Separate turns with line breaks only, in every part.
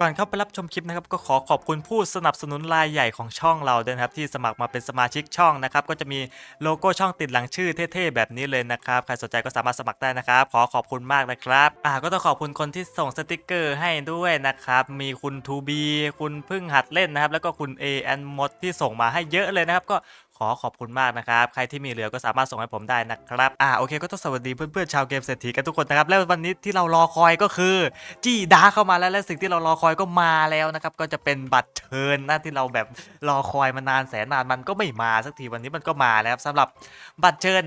ก่อนเข้าไปรับชมคลิปนะครับก็ขอขอบคุณผู้สนับสนุนรายใหญ่ของช่องเราด้วยนะครับที่สมัครมาเป็นสมาชิกช่องนะครับก็จะมีโลโก้ช่องติดหลังชื่อเท่ๆแบบนี้เลยนะครับใครสนใจก็สามารถสมัครได้นะครับ ขอขอบคุณมากนะครับอ่าก็ต้องขอบคุณคนที่ส่งสติกเกอร์ให้ด้วยนะครับมีคุณทูบีคุณพึ่งหัดเล่นนะครับแล้วก็คุณ A แอนมดที่ส่งมาให้เยอะเลยนะครับก็ ขอขอบคุณมากนะครับ ใครที่มีเหลือก็สามารถส่งให้ผมได้นะครับ อ่าโอเคก็ต้องสวัสดีเพื่อนๆชาวเกมเศรษฐีกันทุกคนนะครับ แล้ววันนี้ที่เรารอคอยก็คือ จี้ดาเข้ามาแล้วและสิ่งที่เรารอคอยก็มาแล้วนะครับ ก็จะเป็นบัตรเชิญนะที่เราแบบรอคอยมานานแสนนานมันก็ไม่มาสักทีวันนี้มันก็มาแล้วครับสำหรับบัตรเชิญ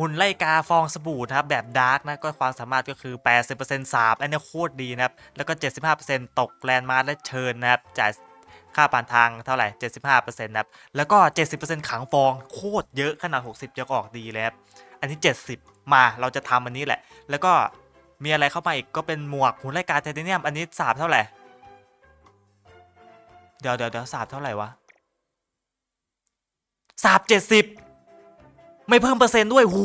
หุ่นไล่กาฟองสบู่นะครับแบบดาร์กนะก็ความสามารถก็คือ 80%สาบอันนี้โคตรดีนะครับ แล้วก็ 75%ตกแลนด์มาร์และเชิญนะครับจ่าย ค่าผ่านทางเท่าไหร่ 75%นะครับแล้วก็ 70%ขังฟองโคตรเยอะขนาด 60จะออกดีเลยครับอันนี้ 70 มาเราจะทำอันนี้แหละ แล้วก็มีอะไรเข้ามาอีกก็เป็นหมวกหุ่นไล่กาไทเทเนียมอันนี้สาบเท่าไหร่เดี๋ยวเดี๋ยวเดี๋ยวสาบเท่าไหร่วะสาบ70ไม่เพิ่มเปอร์เซ็นต์ด้วยหู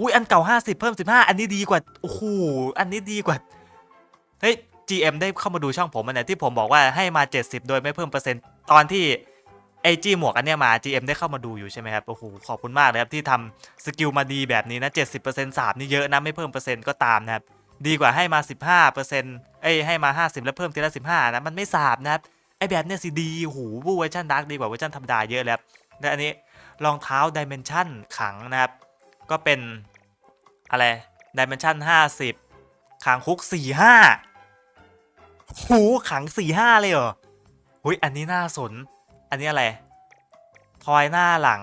อุ้ยอันเก่า50เพิ่ม15อันนี้ดีกว่าโอ้โหอันนี้ดีกว่าเฮ้ย GM ได้เข้ามาดูช่องผมอันไหนที่ผมบอกว่าให้มา 70 โดยไม่เพิ่มเปอร์เซ็นต์ตอนที่ไอจีหมวกอันเนี้ยมา GM ได้เข้ามาดูอยู่ใช่ไหมครับ โอ้โห ขอบคุณมากเลยครับ ที่ทำสกิลมาดีแบบนี้นะ 70%สาบนี่เยอะนะ ไม่เพิ่มเปอร์เซ็นต์ก็ตามนะครับ ดีกว่าให้มา 15%เอ้ยให้มา 50 แล้วเพิ่มทีละ 15 นะ มันไม่สาบนะครับ ไอแบบเนี้ยสิดีโอ้โหเวอร์ชันดาร์กดีกว่าเวอร์ชันธรรมดาเยอะแล้วและอันนี้รองเท้าดิเมนชันขังนะครับ ก็เป็นอะไรดิเมนชัน50ขังคุก 45 หูขัง45เลยเหรอหุยอันนี้น่าสน อันนี้อะไร ทอยหน้าหลัง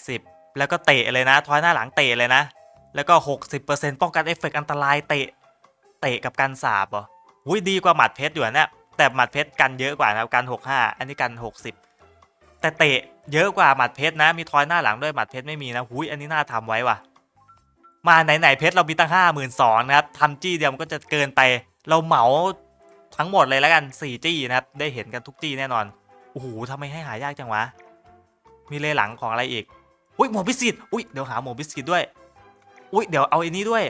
80 แล้วก็เตะเลยนะ ทอยหน้าหลังเตะเลยนะ แล้วก็ 60%ป้องกันเอฟเฟกต์อันตรายเตะ เตะกับกันสาบเหรอหุยดีกว่าหมัดเพชรอยู่นะแต่หมัดเพชรกันเยอะกว่านะกัน 65 อันนี้กัน 60 แต่เตะเยอะกว่าหมัดเพชรนะ มีทอยหน้าหลังด้วยหมัดเพชรไม่มีนะหุยอันนี้น่าทำไว้ว่ะ มาไหนๆเพชรเรามีตั้งห้าหมื่นสองนะครับทำจี้เดียวมันก็จะเกินไป เราเหมาทั้งหมดเลยแล้วกันสี่จี้นะครับ ได้เห็นกันทุกจี้แน่นอน โอ้โหทำไมให้หายากจังวะ มีเลหลังของอะไรอีก อุ้ยหมวกบิสกิตอุ้ยเดี๋ยวหาหมวกบิสกิตด้วย อุ้ยเดี๋ยวเอาอันนี้ด้วย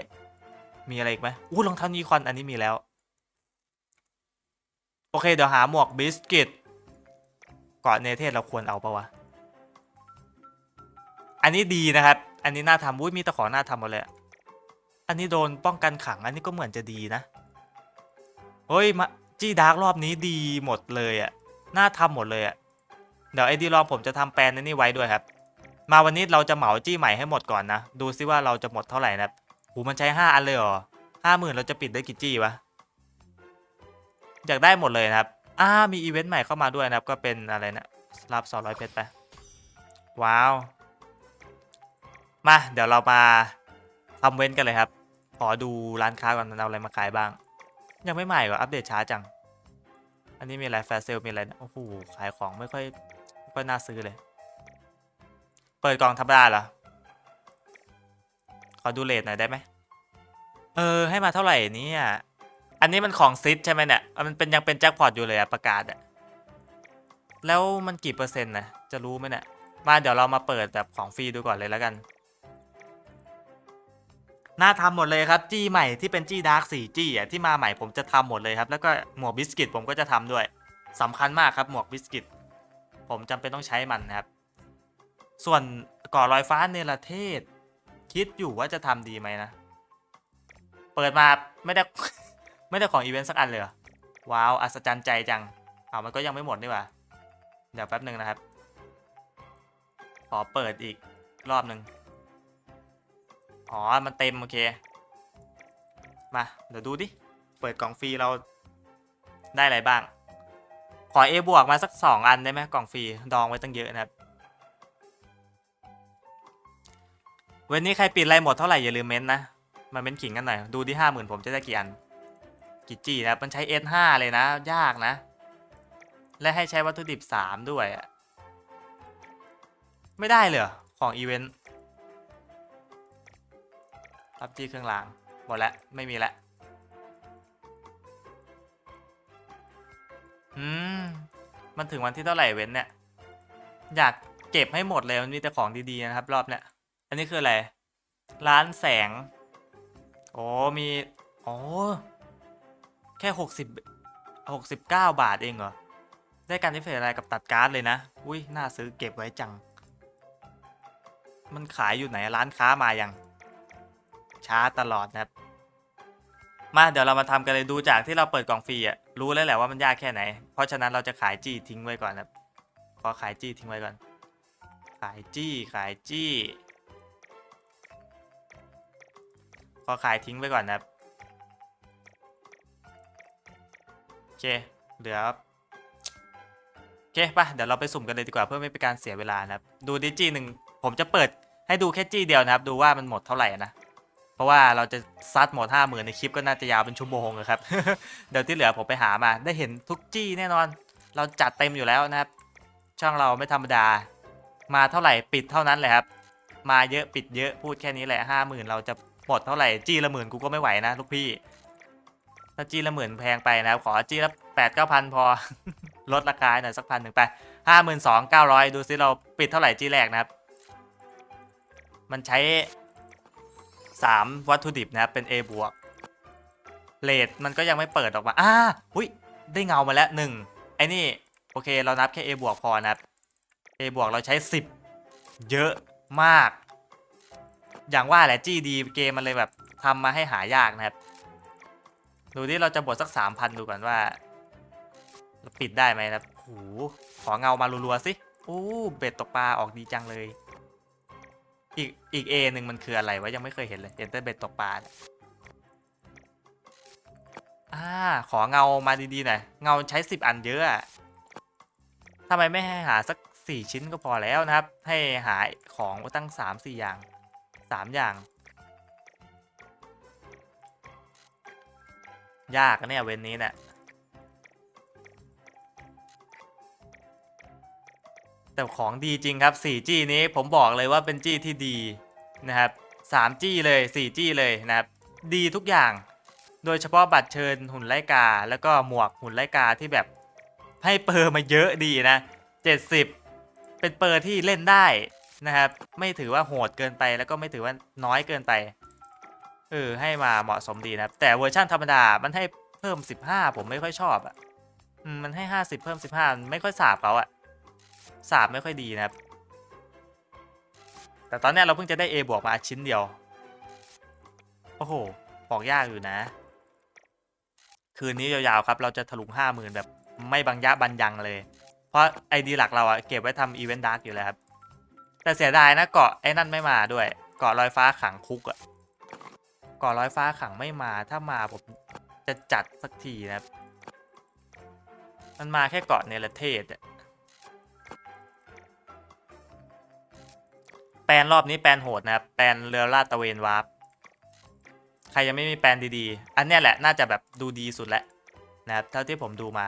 มีอะไรอีกไหมอุ้รองเท้านีคอนอันนี้มีแล้ว โอเคเดี๋ยวหาหมวกบิสกิตเกาะเนเธอร์เราควรเอาปะวะ อันนี้ดีนะครับ อันนี้น่าทำอุ้ยมีตะขอหน่าทำหมดเลย อันนี้โดนป้องกันขัง อันนี้ก็เหมือนจะดีนะ เฮ้ยมาจี้ดาร์กรอบนี้ดีหมดเลยอะน่าทำหมดเลยอะเดี๋ยวไอดีลองผมจะทำแปลนในนี่ไว้ด้วยครับ มาวันนี้เราจะเหมาจี้ใหม่ให้หมดก่อนนะ ดูซิว่าเราจะหมดเท่าไหร่นะหูมันใช้ห้าอันเลยเหรอห้าหมื่นเราจะปิดได้กี่จี้วะ อยากได้หมดเลยนะครับ อ่า มีอีเวนต์ใหม่เข้ามาด้วยนะครับ ก็เป็นอะไรนะ รับ200เพชรไป ว้าว มา เดี๋ยวเรามาทำเว้นกันเลยครับ ขอดูร้านค้าก่อนเอาอะไรมาขายบ้าง ยังไม่ใหม่กว่าอัปเดตช้าจัง อันนี้มีอะไรแฟร์เซลมีอะไรนะโอ้โหขายของไม่ค่อยไม่ค่อยน่าซื้อเลย เปิดกล่องธรรมดาเหรอ ขอดูเลทหน่อยได้ไหม เออให้มาเท่าไหร่นี่ยอันนี้มันของซิดใช่ไหมเนี่ย มันเป็นยังเป็นแจ็คพอตอยู่เลยอะประกาศอะแล้วมันกี่เปอร์เซ็นต์นะจะรู้ไหมเนี่ย มาเดี๋ยวเรามาเปิดแบบของฟรีดูก่อนเลยแล้วกัน น่าทำหมดเลยครับจี้ใหม่ที่เป็นจี้ดาร์กสี่จี้อะที่มาใหม่ผมจะทำหมดเลยครับ แล้วก็หมวกบิสกิตผมก็จะทำด้วยสำคัญมากครับหมวกบิสกิต ผมจำเป็นต้องใช้มันนะครับ ส่วนก่อรอยฟ้าเนรเทศ คิดอยู่ว่าจะทำดีไหมนะ เปิดมาไม่ได้ไม่ได้ของอีเวนต์สักอันเลยว้าวอัศจรรย์ใจจังเอามันก็ยังไม่หมดนี่หว่าเดี๋ยวแป๊บหนึ่งนะครับ ขอเปิดอีกรอบหนึ่ง อ๋อ มันเต็มโอเค มา เดี๋ยวดูดิ เปิดกล่องฟรีเราได้อะไรบ้าง ขอ A บวกมาสักสองอันได้ไหมกล่องฟรี ดองไว้ตั้งเยอะนะครับวันนี้ใครปิดอะไรหมดเท่าไหร่อย่าลืมเม้นต์นะ มาเม้นขิงกันหน่อย ดูที่ห้าหมื่นผมจะได้กี่อัน กี่จีนะ มันใช้ S5 เลยนะ ยากนะ และให้ใช้วัตถุดิบ 3 ด้วย ไม่ได้เลยเหรอของอีเวนต์ รับจี้เครื่องราง หมดแล้ว ไม่มีแล้วอืม มันถึงวันที่เท่าไหร่เว้นเนี่ย อยากเก็บให้หมดเลย มันมีแต่ของดีๆนะครับ รอบเนี้ยอันนี้คืออะไร ร้านแสง โอ้มีโอ้แค่หกสิบหกสิบเก้าบาทเองเหรอ ได้การที่เฟรอะไรกับตัดการ์ดเลยนะ อุ้ยน่าซื้อเก็บไว้จัง มันขายอยู่ไหนร้านค้ามายัง ช้าตลอดนะครับ มาเดี๋ยวเรามาทำกันเลยดูจากที่เราเปิดกล่องฟรีอะรู้แล้วแหละว่ามันยากแค่ไหน เพราะฉะนั้นเราจะขายจี้ทิ้งไว้ก่อนนะครับขอขายจี้ทิ้งไว้ก่อน ขายจี้ขายจี้ขอขายทิ้งไว้ก่อนนะครับโอเคเหลือโอเคป่ะเดี๋ยวเราไปสุ่มกันเลยดีกว่าเพื่อไม่เป็นการเสียเวลานะครับ ดูดิจี้หนึ่งผมจะเปิดให้ดูแค่จี้เดียวนะครับ ดูว่ามันหมดเท่าไหร่นะ ราะว่าเราจะซัดหมดห้าหมื่นในคลิปก็น่าจะยาวเป็นชั่วโมงครับ เดี๋ยวที่เหลือผมไปหามา ได้เห็นทุกจี้แน่นอน เราจัดเต็มอยู่แล้วนะครับ ช่องเราไม่ธรรมดา มาเท่าไหร่ปิดเท่านั้นแหละครับ มาเยอะปิดเยอะพูดแค่นี้แหละห้าหมื่นเราจะหมดเท่าไหร่จี้ละหมื่นกูก็ไม่ไหวนะลูกพี่ ถ้าจี้ละหมื่นแพงไปนะครับ ขอจี้ละแปดเก้าพันพอ ลดราคาหน่อยสักพันหนึ่งไปห้าหมื่นสองเก้าร้อยดูซิเราปิดเท่าไหร่จี้แรกนะครับ มันใช้ สามวัตถุดิบนะครับเป็น A บวกเลทมันก็ยังไม่เปิดออกมาอ่าหุ้ยได้เงามาแล้วหนึ่งไอ้นี่โอเคเรานับแค่ A บวกพอนะครับ A บวกเราใช้ 10 เยอะมาก อย่างว่าแหละจี้ดีเกมมันเลยแบบทำมาให้หายากนะครับ ดูที่เราจะบดสัก 3,000 ดูก่อนว่าปิดได้ไหมครับโหขอเงามารัวๆสิโอ้เบ็ดตกปลาออกดีจังเลย อีกอีก A หนึ่งมันคืออะไรวะยังไม่เคยเห็นเลยเห็นแต่เบ็ดตกปลาอ่าขอเงามาดีๆหน่อยเงาใช้10อันเยอะทำไมไม่ให้หาสัก4ชิ้นก็พอแล้วนะครับ ให้หาของตั้ง3 4อย่าง3อย่าง ยากนะเนี่ยเว้นนี้เนี่ย แต่ของดีจริงครับ 4G นี้ผมบอกเลยว่าเป็นจี้ที่ดีนะครับ 3G เลย 4G เลยนะครับ ดีทุกอย่าง โดยเฉพาะบัตรเชิญหุ่นไลกา แล้วก็หมวกหุ่นไลกาที่แบบให้เปอร์มาเยอะดีนะ 70 เป็นเปอร์ที่เล่นได้นะครับ ไม่ถือว่าโหดเกินไปแล้วก็ไม่ถือว่าน้อยเกินไป เออ ให้มาเหมาะสมดีนะครับแต่เวอร์ชันธรรมดา มันให้เพิ่ม 15 ผมไม่ค่อยชอบอะมันให้ 50 เพิ่ม 15มันไม่ค่อยสาบเขาอะ สาบไม่ค่อยดีนะครับ แต่ตอนนี้เราเพิ่งจะได้ A บวกมาชิ้นเดียว โอ้โห บอกยากอยู่นะ คืนนี้ยาวๆครับ เราจะถลุงห้าหมื่นแบบไม่บังยะบันยังเลย เพราะไอดีหลักเราอะเก็บไว้ทำอีเวนต์ดาร์กอยู่แล้วครับ แต่เสียดายนะเกาะไอ้นั่นไม่มาด้วย เกาะลอยฟ้าขังคุกอะเกาะลอยฟ้าขังไม่มา ถ้ามาผมจะจัดสักทีนะครับมันมาแค่เกาะเนรเทศ ปลนรอบนี้แปลนโหดนะครับแปลนเรือลาดตะเวนวาร์ปใครยังไม่มีแปลนดีๆ อันเนี้ยแหละน่าจะแบบดูดีสุดแล้วนะครับเท่าที่ผมดูมา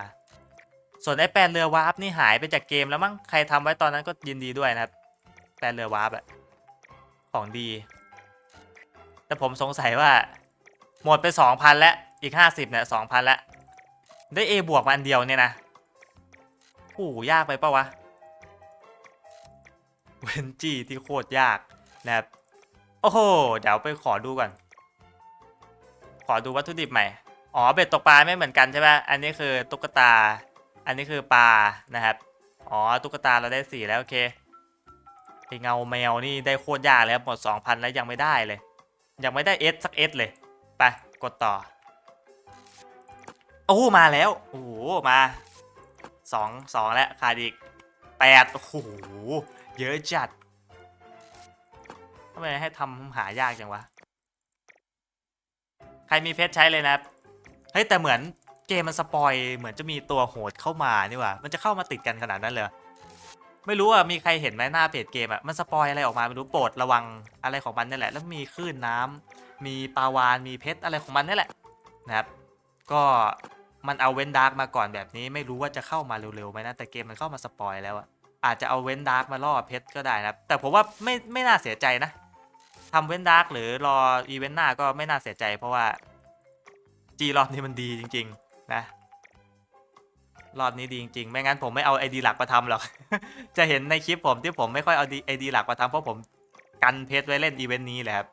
ส่วนไอ้แปลนเรือวาร์ปนี่หายไปจากเกมแล้วมั้งใครทำไว้ตอนนั้นก็ยินดีด้วยนะครับ แปลนเรือวาร์ปอะของดี แต่ผมสงสัยว่า หมดไป 2,000 แล้วอีก 50เนี่ย2,000 แล้ว ได้ A บวกมาอันเดียวเนี่ยนะโอ้ยากไปปะวะ เวนจี้ที่โคตรยากนะครับ โอ้โห เดี๋ยวไปขอดูก่อน ขอดูวัตถุดิบใหม่ อ๋อ เบ็ดตกปลาไม่เหมือนกันใช่ไหมอันนี้คือตุ๊กตา อันนี้คือปลานะครับ อ๋อ ตุ๊กตาเราได้สี่แล้วโอเคไอเงาแมวนี่ได้โคตรยากแล้วหมด2,000 แล้วยังไม่ได้เลย ยังไม่ได้เอสสักเอสเลย ไป กดต่อ โอ้ มาแล้ว โอ้โห มาสองสองแล้วขาดอีกแปดโอ้โห เยอะจัดทำไมให้ทำหายากจังวะ ใครมีเพชรใช้เลยนะครับเฮ้ยแต่เหมือนเกมมันสปอยเหมือนจะมีตัวโหดเข้ามานี่ว่ามันจะเข้ามาติดกันขนาดนั้นเลยไม่รู้อะมีใครเห็นไหมหน้าเพจเกมอะมันสปอยอะไรออกมาไม่รู้โปรดระวังอะไรของมันนี่แหละ แล้วมีคลื่นน้ำมีปลาวานมีเพชรอะไรของมันนี่แหละนะครับ ก็มันเอาเว้นดาร์กมาก่อนแบบนี้ ไม่รู้ว่าจะเข้ามาเร็วๆไหมนะแต่เกมมันเข้ามาสปอยแล้วอะ อาจจะเอาเว้นดาร์กมาล่อเพชรก็ได้นะครับ แต่ผมว่าไม่ไม่น่าเสียใจนะทำเว้นดาร์กหรือรออีเวนต์หน้าก็ไม่น่าเสียใจ เพราะว่าจีรอบนี้มันดีจริง ๆ นะรอบนี้ดีจริงๆ ไม่งั้นผมไม่เอาไอดีหลักมาทำหรอก จะเห็นในคลิปผมที่ผมไม่ค่อยเอาไอดีหลักมาทำเพราะผมกันเพชรไว้เล่นอีเวนต์นี้แหละครับ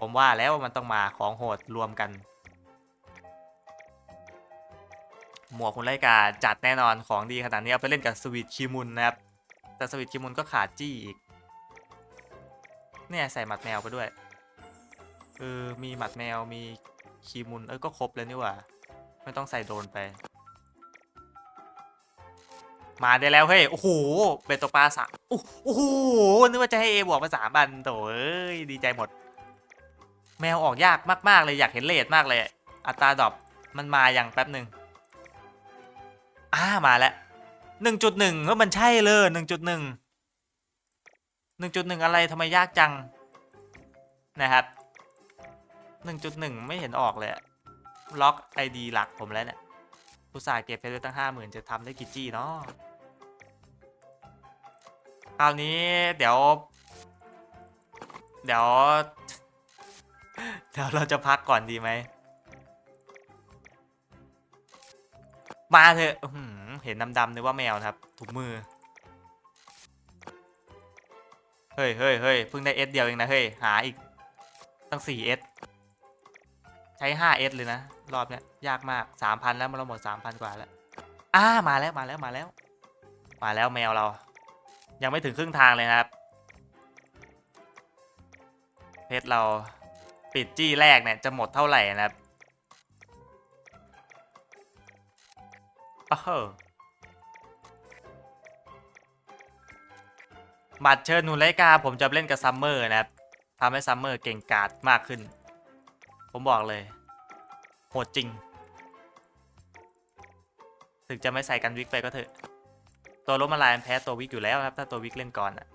ผมว่าแล้วว่ามันต้องมาของโหดรวมกัน หมวกคุณไลกาจัดแน่นอนของดีขนาดนี้เอาไปเล่นกับสวิตคิมุนนะครับ แต่สวิตคิมุนก็ขาดจี้อีก เนี่ยใส่หมัดแมวไปด้วยเออมีหมัดแมวมีคีมุนเออก็ครบแล้วนี่หว่า ไม่ต้องใส่โดนไป มาได้แล้วเฮ้ยโอ้โหเบตโตวปลาสามโอ้โหนึกว่าจะให้เอบวกมาสามบันโถเอ้ยดีใจหมด แมวออกยากมากๆเลยอยากเห็นเลดมากเลย อัตราดรอปมันมาอย่างแป๊บหนึ่ง อ่ามาแล้วหนึ่งจุดหนึ่งก็มันใช่เลยหนึ่งจุดหนึ่งหนึ่งจุดหนึ่งอะไรทำไมยากจังนะครับหนึ่งจุดหนึ่งไม่เห็นออกเลยล็อกไอดีหลักผมแล้วเนี่ยอุตส่าห์เก็บเพชรตั้งห้าหมื่นจะทำได้กี่จี้เนาะคราวนี้เดี๋ยว เดี๋ยว เดี๋ยวเราจะพักก่อนดีไหม มาเถอะเห็นดำๆนึกว่าแมวนะครับถุงมือ เฮ้ยเฮ้ยเฮ้ยเพิ่งได้เอสเดียวเองนะเฮ้ยหาอีก ตั้ง 4S ใช้ 5S เอสเลยนะ รอบเนี้ยยากมาก3,000แล้วเราหมด3,000กว่าแล้วอ่ามาแล้วมาแล้วมาแล้ว มาแล้วแมวเรา ยังไม่ถึงครึ่งทางเลยนะครับ เพชรเราปิดจี้แรกเนี่ยจะหมดเท่าไหร่นะครับ อ้าวเฮ้อบัตรเชิญหนุนไลกาผมจะเล่นกับซัมเมอร์นะครับทำให้ซัมเมอร์เก่งกาจมากขึ้น ผมบอกเลย โหดจริง ถึงจะไม่ใส่กันวิกไปก็เถอะ ตัวล้มละลายแพ้ตัววิกอยู่แล้วครับ ถ้าตัววิกเล่นก่อนอะ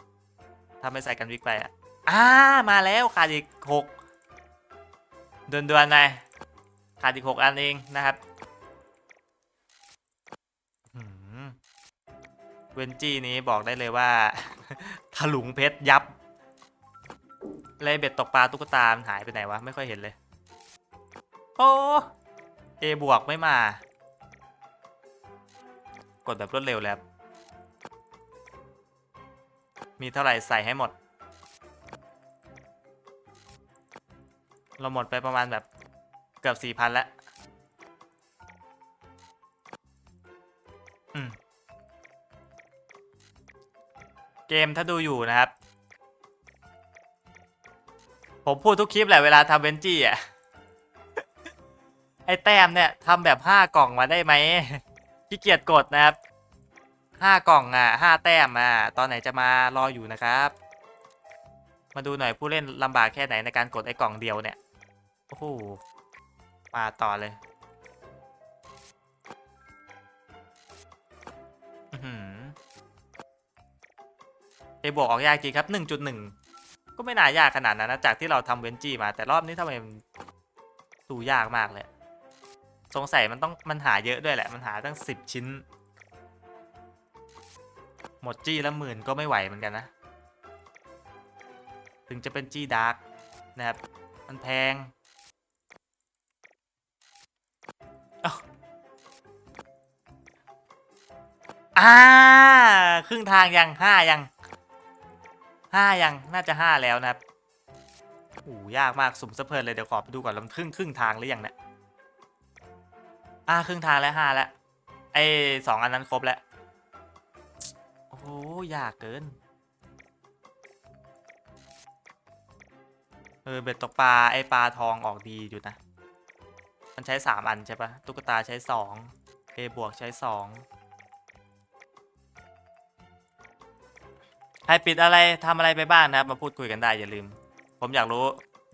ถ้าไม่ใส่กันวิกไปอะอ่ามาแล้วขาดอีกหกเดือนเดือนๆไงขาดอีกหกอันเองนะครับ เวนจี้นี้บอกได้เลยว่า ถลุงเพชรยับเลยเบ็ดตกปลาตุ๊กตามหายไปไหนวะ ไม่ค่อยเห็นเลย โอ้เอบวกไม่มา กดแบบรวดเร็วเลยครับมีเท่าไหร่ใส่ให้หมด เราหมดไปประมาณแบบเกือบสี่พันแล้ว อืม เกมถ้าดูอยู่นะครับ ผมพูดทุกคลิปแหละเวลาทำเวนจี้อะ ไอแต้มเนี่ยทำแบบห้ากล่องมาได้ไหมขี้เกียจกดนะครับห้ากล่องอะห้าแต้มอะตอนไหนจะมารออยู่นะครับ มาดูหน่อยผู้เล่นลำบากแค่ไหนในการกดไอ้กล่องเดียวเนี่ย โอ้โหมาต่อเลย เอบวกออกยากจริงครับ 1.1 ก็ไม่น่ายากขนาดนั้นนะจากที่เราทำเวนจี้มา แต่รอบนี้ทำไมมันดูยากมากเลย สงสัยมันต้องมันหาเยอะด้วยแหละ มันหาตั้ง 10 ชิ้น หมดจี้ละหมื่นก็ไม่ไหวเหมือนกันนะ ถึงจะเป็นจี้ดาร์กนะครับ มันแพงอ้าอ่า ครึ่งทางยังห้ายัง ห้ายังน่าจะห้าแล้วนะครับโอ้ยากมากสุ่มสะเพินเลยเดี๋ยวขอไปดูก่อนลำครึ่งครึ่งทางหรือยังเนี่ยอ่าครึ่งทางแล้วห้าแล้วไอ้สองอันนั้นครบแล้วโอ้โยากเกินเออเบ็ดตกปลาไอปลาทองออกดีอยู่นะ มันใช้สามอันใช่ปะตุ๊กตาใช้สองเอบวกใช้สอง ใครปิดอะไรทำอะไรไปบ้างนะครับ มาพูดคุยกันได้อย่าลืม ผมอยากรู้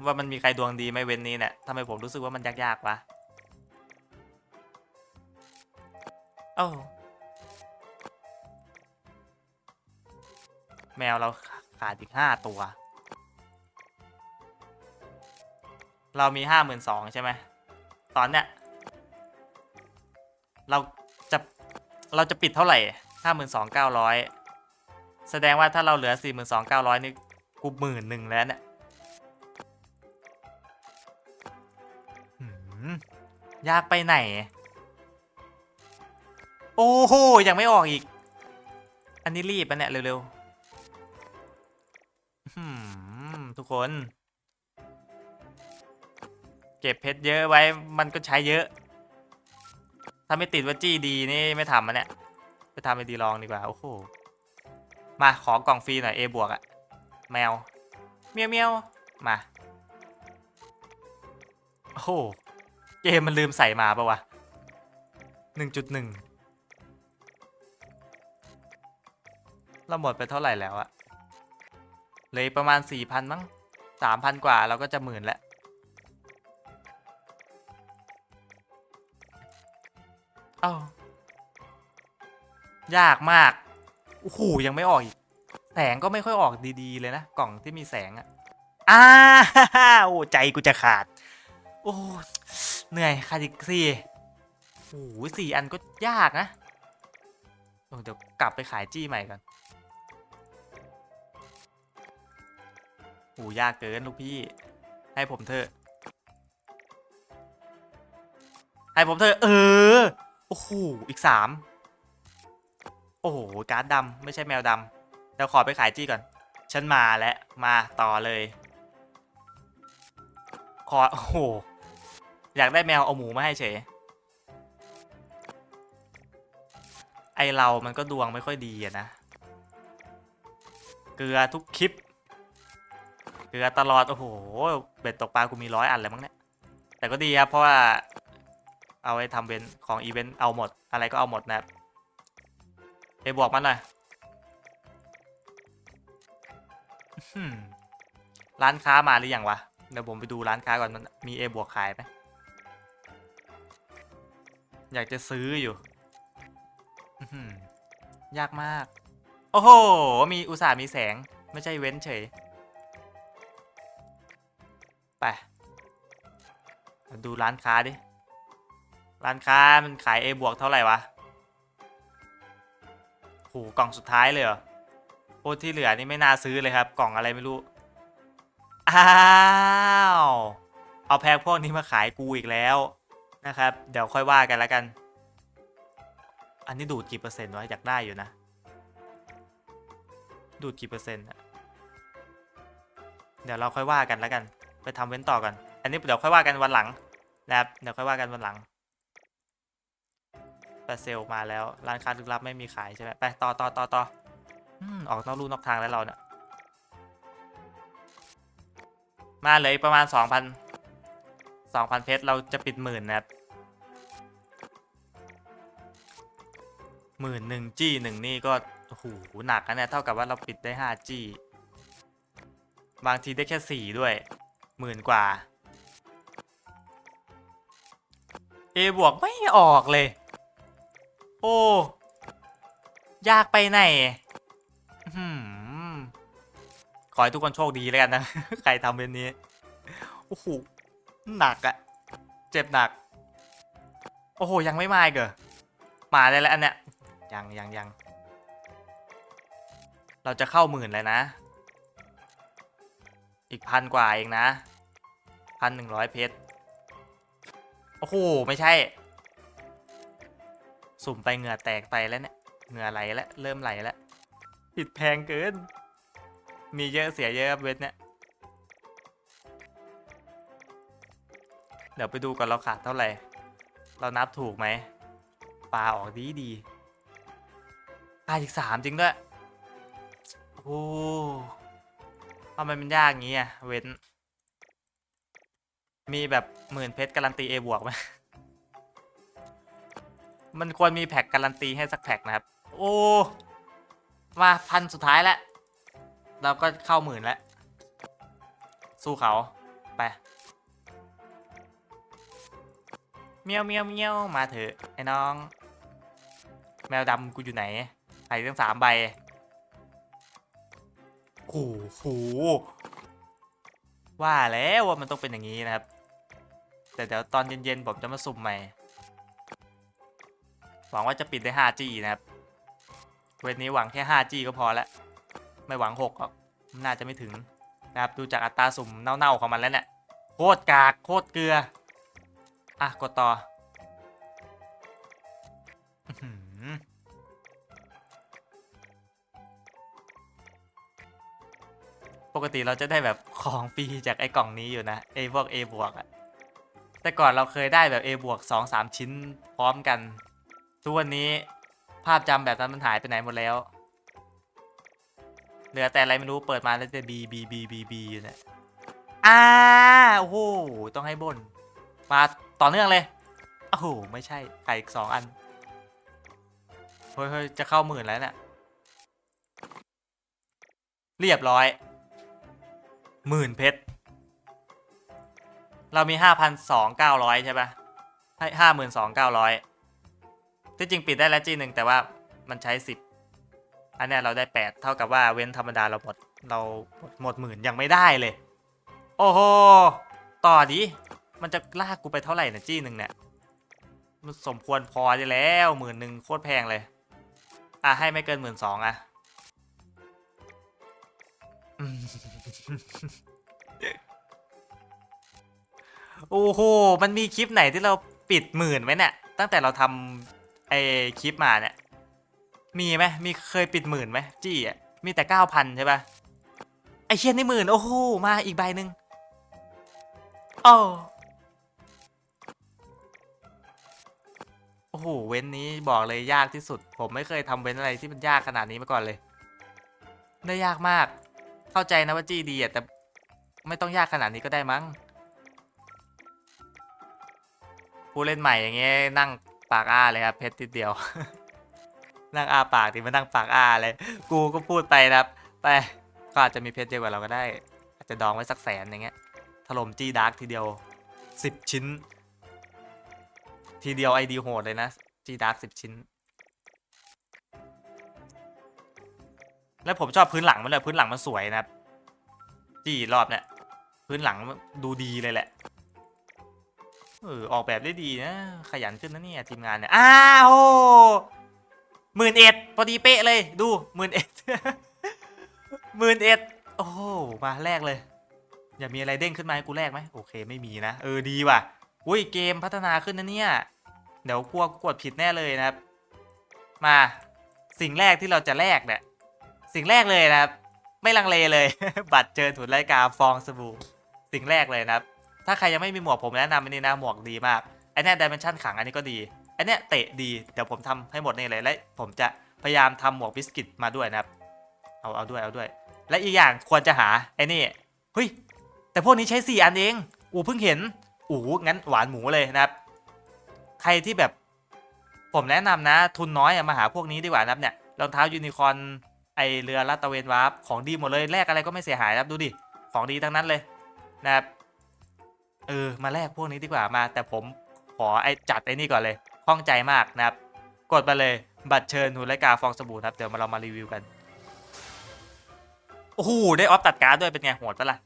ว่ามันมีใครดวงดีไหมเว้นนี้เนี่ยทำไมผมรู้สึกว่ามันยากๆวะโอ้าแมวเราขาดอีกห้าตัว เรามีห้าหมื่นสองใช่ไหม ตอนเนี้ย เราจะ เราจะปิดเท่าไหร่ห้าหมื่นสองเก้าร้อย แสดงว่าถ้าเราเหลือสี่หมื่นสองเก้าร้อยนี่กูหมื่นหนึ่งแล้วเนี่ยยากไปไหน โอ้โห ยังไม่ออกอีก อันนี้รีบปะเนี่ย เร็วๆทุกคน เก็บเพชรเยอะไว้มันก็ใช้เยอะ ถ้าไม่ติดว่าจี้ดีนี่ไม่ทำมันเนี่ย ไปทำไอดีลองดีกว่า โอ้โห มาขอกล่องฟรีหน่อย A บวกอะแมวเมียวเมียวมา โอ้โห เกมมันลืมใส่มาปะวะหนึ่งจุดหนึ่งเราหมดไปเท่าไหร่แล้วอะเลยประมาณสี่พันมั้งสามพันกว่าเราก็จะหมื่นแล้วเอ้ายากมาก โอ้โหยังไม่ออกอีก แสงก็ไม่ค่อยออกดีๆเลยนะ กล่องที่มีแสงอะอ้าโอ้ใจกูจะขาด โอ้เหนื่อยขาดอีกสี่โอ้โหสี่อันก็ยากนะเดี๋ยวกลับไปขายจี้ใหม่ก่อนโอ้ยากเกินลูกพี่ ให้ผมเถอะ ให้ผมเถอะ เออ โอ้โห อีกสาม โอ้โหการ์ดดำไม่ใช่แมวดำเดี๋ยวขอไปขายจี้ก่อน ฉันมาแล้วมาต่อเลย ขอโอ้โหอยากได้แมวเอาหมูมาให้เฉยไอเรา มันก็ดวงไม่ค่อยดีอะนะ เกลือทุกคลิป เกลือตลอด โอ้โห เบ็ดตกปลากูมีร้อยอันเลยมั้งเนี่ย แต่ก็ดีครับ เพราะว่า เอาไว้ทำเวนของอีเวนต์เอาหมด อะไรก็เอาหมดนะครับ เอบวกมันหน่อยร้านค้ามาหรือยังวะ เดี๋ยวผมไปดูร้านค้าก่อนมันมีเอบวกขายไหมอยากจะซื้ออยู่ยากมาก โอ้โห มีอุตส่าห์มีแสง ไม่ใช่เว้นเฉย ไป ดูร้านค้าดิ ร้านค้ามันขาย A บวกเท่าไหร่วะ โหกล่องสุดท้ายเลยเหรอโอ้ที่เหลือนี่ไม่น่าซื้อเลยครับ กล่องอะไรไม่รู้ อ้าวเอาแพ็คพวกนี้มาขายกูอีกแล้วนะครับ เดี๋ยวค่อยว่ากันแล้วกัน อันนี้ดูดกี่เปอร์เซ็นต์วะอยากได้อยู่นะ ดูดกี่เปอร์เซ็นต์อะเดี๋ยวเราค่อยว่ากันแล้วกัน ไปทำเว้นต่อกัน อันนี้เดี๋ยวค่อยว่ากันวันหลังนะครับเดี๋ยวค่อยว่ากันวันหลัง แต่เซลมาแล้ว ร้านค้าลึกลับไม่มีขายใช่ไหมไปต่อต่อต่อต่ออออกนอกลู่นอกทางแล้วเราเนี่ยมาเลยประมาณ2,000 2,000เพชรเราจะปิดหมื่นนะครับหมื่นหนึ่งจี้หนึ่งนี่ก็โอ้โหหนักนะเนี่ยเท่ากับว่าเราปิดได้5จี้บางทีได้แค่4ด้วยหมื่นกว่า A บวกไม่ออกเลย โอ้ ยากไปไหนหขอให้ทุกคนโชคดีแล้วกันนะ ใครทำเป็นนี้ โอ้โห หนักอะเจ็บหนัก โอ้โห ยังไม่มาอีกเหรอมาได้แล้วอันเนี้ย ยังยังยัง เราจะเข้าหมื่นเลยนะ อีกพันกว่าเองนะพันหนึ่งร้อยเพชร โอ้โห ไม่ใช่ สุ่มไปเหงื่อแตกไปแล้วเนี่ยเหงื่อไหลแล้วเริ่มไหลแล้วผิดแพงเกิน มีเยอะเสียเยอะครับเวทเนี่ยเดี๋ยวไปดูก่อนเราขาดเท่าไหร่ เรานับถูกไหมปลาออกดีดีปลาอีกสามจริงด้วยโอ้ทำไมมันยากงี้อะเว้น มีแบบหมื่นเพชรการันตี A บวกไหม มันควรมีแพ็กการันตีให้สักแพ็กนะครับ โอ้ มาพันสุดท้ายแล้ว เราก็เข้าหมื่นแล้ว สู้เขา ไป เมียวเมียวเมียวมาเถอะไอ้น้อง แมวดำกูอยู่ไหนไข่ตั้งสามใบโอ้โหว่าแล้วว่ามันต้องเป็นอย่างนี้นะครับ แต่เดี๋ยวตอนเย็นๆผมจะมาสุ่มใหม่ หวังว่าจะปิดได้ 5G นะครับ เวทนี้หวังแค่ 5G ก็พอแล้ว ไม่หวัง6หรอกน่าจะไม่ถึงนะครับ ดูจากอัตราสุ่มเน่าๆของมันแล้วเนี่ย โคตรกาก โคตรเกลือ อะ กดต่อ ปกติเราจะได้แบบของฟรีจากไอ้กล่องนี้อยู่นะไอ้พวก A บวกอะแต่ก่อนเราเคยได้แบบ A บวกสองสามชิ้นพร้อมกัน ทุกวันนี้ภาพจำแบบนั้นมันหายไปไหนหมดแล้ว เหลือแต่อะไรไม่รู้เปิดมาแล้วจะ B B B B B อยู่เนี่ยอ่าโอ้โหต้องให้บน มาต่อเนื่องเลยโอ้โหไม่ใช่ไข่อีกสองอันเฮ้ยเฮ้ยจะเข้าหมื่นแล้วเนี่ยเรียบร้อยหมื่นเพชรเรามีห้าพันสองเก้าร้อยใช่ปะให้ห้าหมื่นสองเก้าร้อย ที่จริงปิดได้แล้วจีหนึ่งแต่ว่ามันใช้สิบอันเนี้ยเราได้แปดเท่ากับว่าเว้นธรรมดาเราหมดเราหมดหมดหมื่นยังไม่ได้เลย โอ้โห ต่อดิมันจะลากกูไปเท่าไหร่นะจี้หนึ่งเนี่ยมันสมควรพอจะแล้วหมื่นหนึ่งโคตรแพงเลย อะให้ไม่เกินหมื่นสองอะโอ้โห มันมีคลิปไหนที่เราปิดหมื่นไหมเนี่ย ตั้งแต่เราทำ ไอคลิปมาเนี่ย มีไหมมีเคยปิดหมื่นไหมจี้อะมีแต่เก้าพันใช่ปะไอเชียนนี่หมื่นโอ้โหมาอีกใบหนึ่งโอ้โอ้โหเว้นนี้บอกเลยยากที่สุด ผมไม่เคยทำเว้นอะไรที่มันยากขนาดนี้มาก่อนเลย ได้ยากมาก เข้าใจนะว่าจี้ดีอะแต่ไม่ต้องยากขนาดนี้ก็ได้มั้งผู้เล่นใหม่อย่างเงี้ยนั่ง ปากอ้าเลยครับเพชรติดเดียว นั่งอ้าปากดิมานั่งปากอ้าเลย กูก็พูดไปนะครับ ไปก็อาจจะมีเพชรเยอะกว่าเราก็ได้ อาจจะดองไว้สักแสนอย่างเงี้ยถล่มจี้ดาร์กทีเดียวสิบชิ้น ทีเดียวไอดีโหดเลยนะจี้ดาร์กสิบชิ้น แล้วผมชอบพื้นหลังมันเลยพื้นหลังมันสวยนะครับ จี้รอบเนี่ยพื้นหลังดูดีเลยแหละ เออออกแบบได้ดีนะขยันขึ้นนะเนี่ยทีมงานเนี่ยอ้าวหมื่นเอ็ดพอดีเป๊ะเลยดูหมื่นเอ็ดหมื่นเอ็ดโอ้มาแรกเลย อย่ามีอะไรเด้งขึ้นมาให้กูแรกไหมโอเคไม่มีนะ เออดีว่ะอุ้ยเกมพัฒนาขึ้นนะเนี่ยเดี๋ยวกลัวกดผิดแน่เลยนะครับ มาสิ่งแรกที่เราจะแลกเนี่ยสิ่งแรกเลยนะครับ ไม่ลังเลเลย บัตรเจอถุนรายการฟองสบู่สิ่งแรกเลยนะครับ ถ้าใครยังไม่มีหมวกผมแนะนำอันนี้นะหมวกดีมากไอเนี้ยดิเมนชันขังอันนี้ก็ดีไอเนี้ยเตะดีเดี๋ยวผมทำให้หมดนี่เลยและผมจะพยายามทำหมวกบิสกิตมาด้วยนะครับเอาเอาด้วยเอาด้วย และอีกอย่างควรจะหาไอ้นี่เฮ้ยแต่พวกนี้ใช้4อันเองอูเพิ่งเห็นอูงั้นหวานหมูเลยนะครับ ใครที่แบบผมแนะนำนะ ทุนน้อยมาหาพวกนี้ดีกว่านะครับเนี่ยรองเท้ายูนิคอร์นไอเรือลาดตะเวนวาร์ปของดีหมดเลยแลกอะไรก็ไม่เสียหายนะครับดูดิของดีทั้งนั้นเลยนะครับ เออมาแลกพวกนี้ดีกว่ามา แต่ผมขอไอจัดไอ้นี่ก่อนเลยข้องใจมากนะครับ กดไปเลยบัตรเชิญหุ่นรายกาฟองสบู่นะครับเดี๋ยวมาเรามารีวิวกันโอ้โหได้ออฟตัดการ์ดด้วยเป็นไงโหดปะล่ะ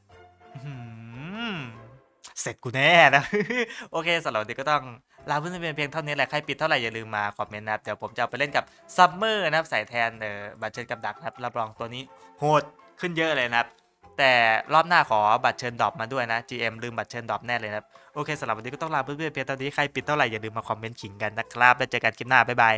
เสร็จกูแน่นะ โอเคสำหรับวันนี้ก็ต้องลาเพื่อนเพียงเท่านี้แหละ ใครปิดเท่าไหร่อย่าลืมมาคอมเมนต์นะครับ เดี๋ยวผมจะเอาไปเล่นกับซัมเมอร์นะครับใส่แทนเออบัตรเชิญกับดักนะครับ รับรองตัวนี้โหดขึ้นเยอะเลยนะครับ แต่รอบหน้าขอบัตรเชิญดรอปมาด้วยนะ GM ลืมบัตรเชิญดรอปแน่เลยนะครับโอเคสำหรับวันนี้ก็ต้องลาเพื่อนๆเพียงเท่านี้ใครปิดเท่าไหร่อย่าลืมมาคอมเมนต์ขิงกันนะครับ แล้วเจอกันคลิปหน้าบ๊ายบาย